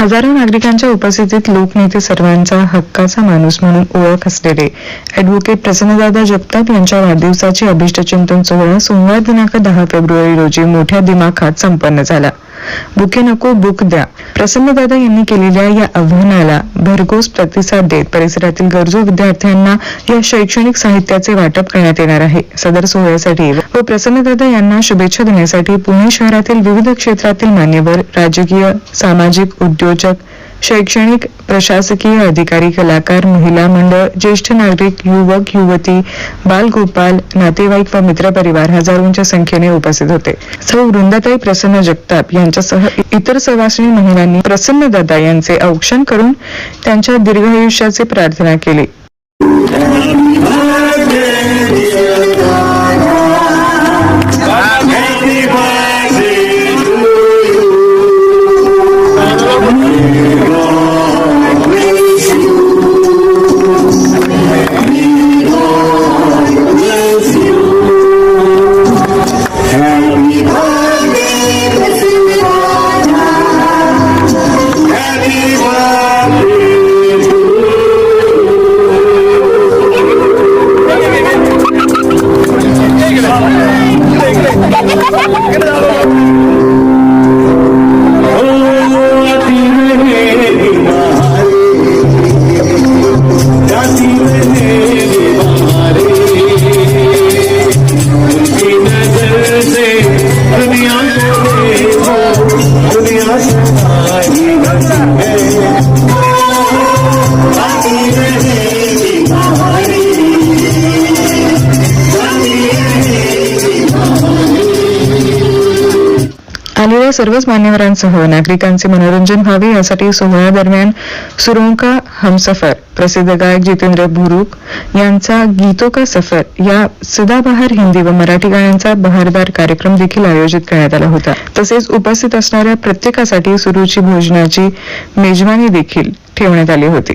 हजारो नागरिकांच्या उपस्थितीत लोकनेते सर्वांचा हक्काचा माणूस म्हणून ओळख असलेले अॅडव्होकेट प्रसन्नदादा जगताप यांच्या वाढदिवसाची अभिष्टचिंतन सोहळा सोमवार दिनांक दहा फेब्रुवारी रोजी मोठ्या दिमाखात संपन्न झाला. बुके नको बुक द्या. प्रसन्नदादा यांनी केलेल्या या आव्हानाला भरघोस प्रतिसाद देत परिसरातील गरजू विद्यार्थ्यांना या शैक्षणिक साहित्याचे वाटप करण्यात येणार आहे. सदर सोहळ्यासाठी व प्रसन्नदादा यांना शुभेच्छा देण्यासाठी पुणे शहरातील विविध क्षेत्रातील मान्यवर राजकीय सामाजिक उद्योजक शैक्षणिक प्रशासकीय अधिकारी कलाकार महिला मंडळ ज्येष्ठ नागरिक युवक युवती बालगोपाल नातेवाईक व मित्रपरिवार हजारोंच्या संख्येने उपस्थित होते. सौ वृंदाताई प्रसन्न जगताप यांच्यासह इतर सवासणी महिलांनी प्रसन्नदादा यांचे औक्षण करून त्यांच्या दीर्घायुष्याचे प्रार्थना केली. आलेल्या सर्वच मान्यवरांसह नागरिकांचे मनोरंजन व्हावे यासाठी सोहळ्यादरम्यान सुरोंका हमसफर प्रसिद्ध गायक जितेंद्र भुरुक यांचा गीतो का सफर या सदाबहार हिंदी व मराठी गाण्यांचा बहारदार कार्यक्रम देखील आयोजित करण्यात आला होता. तसेच उपस्थित असणाऱ्या प्रत्येकासाठी सुरुची भोजनाची मेजवानी देखील ठेवण्यात आली होती.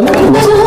Oh,